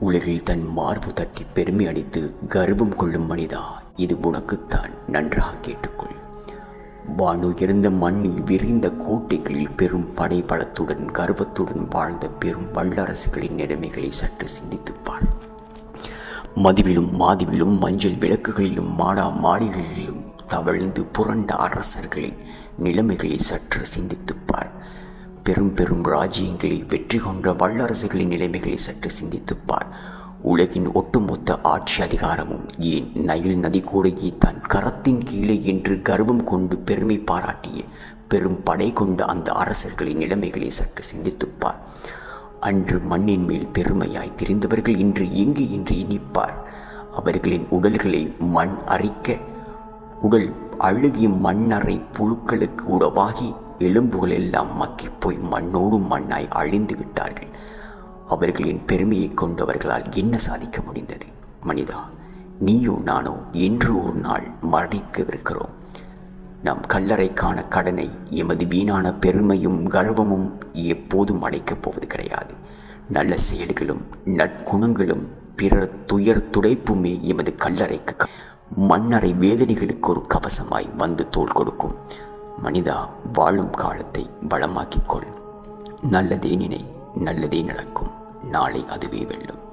உலகில் தன் மார்பு தட்டி பெருமை அடித்து கர்வம் கொள்ளும் மனிதா இது உனக்குத்தான். நன்றாக கேட்டுக்கொள். வானுயர்ந்த மண்ணில் விரிந்த கோட்டைகளில் பெரும் படை பலத்துடன் கர்வத்துடன் வாழ்ந்த பெரும் வல்லரசுகளின் நிலைமைகளை சற்று சிந்தித்துப்பார் மதுவிலும் மாதிவிலும் மஞ்சள் விளக்குகளிலும் மாடா மாளிகைகளிலும் தவழ்ந்து புரண்ட அரசர்களின் நிலைமைகளை சற்று சிந்தித்துப்பார் பெரும் பெரும் ராஜ்யங்களில் வெற்றி கொண்ட வல்லரசுகளின் நிலைமைகளை சற்று சிந்தித்துப்பார். உலகின் ஒட்டுமொத்த ஆட்சி அதிகாரமும் ஏன் நைல் நதி கூடையே தன் கரத்தின் கீழே என்று கர்வம் கொண்டு பெருமை பாராட்டிய பெரும் படை கொண்ட அந்த அரசர்களின் நிலைமைகளை சற்று சிந்தித்துப்பார். அன்று மண்ணின் மேல் பெருமையாய் திரிந்தவர்கள் இன்று எங்கு என்று இனிப்பார் அவர்களின் உடல்களை மண் அரிக்க உடல் அழுகிய மண்ணறை புழுக்களுக்கு உடவாகி எலும்புகள் எல்லாம் மக்கிப் போய் மண்ணோடு மண்ணாய் அழிந்து விட்டார்கள். அவர்களின் பெருமையை கொண்டவர்களால் என்ன சாதிக்க முடிந்தது? மனிதா நீயோ நானோ என்று ஒரு நாள் மரணிக்கவிருக்கிறோம். நம் கல்லறைக்கான கடனை எமது வீணான பெருமையும் கர்வமும் எப்போதும் அடைக்கப் போவது கிடையாது. நல்ல செயல்களும் நற்குணங்களும் பிறர் துயர் துடைப்புமே எமது கல்லறைக்கு மன்னரை மண்ணறை வேதனைகளுக்கு ஒரு கவசமாய் வந்து தோள் கொடுக்கும். மனிதா வாழும் காலத்தை வளமாக்கிக் கொள். நல்லதே நினை நல்லதே நடக்கும். நாளை அதுவே வெல்லும்.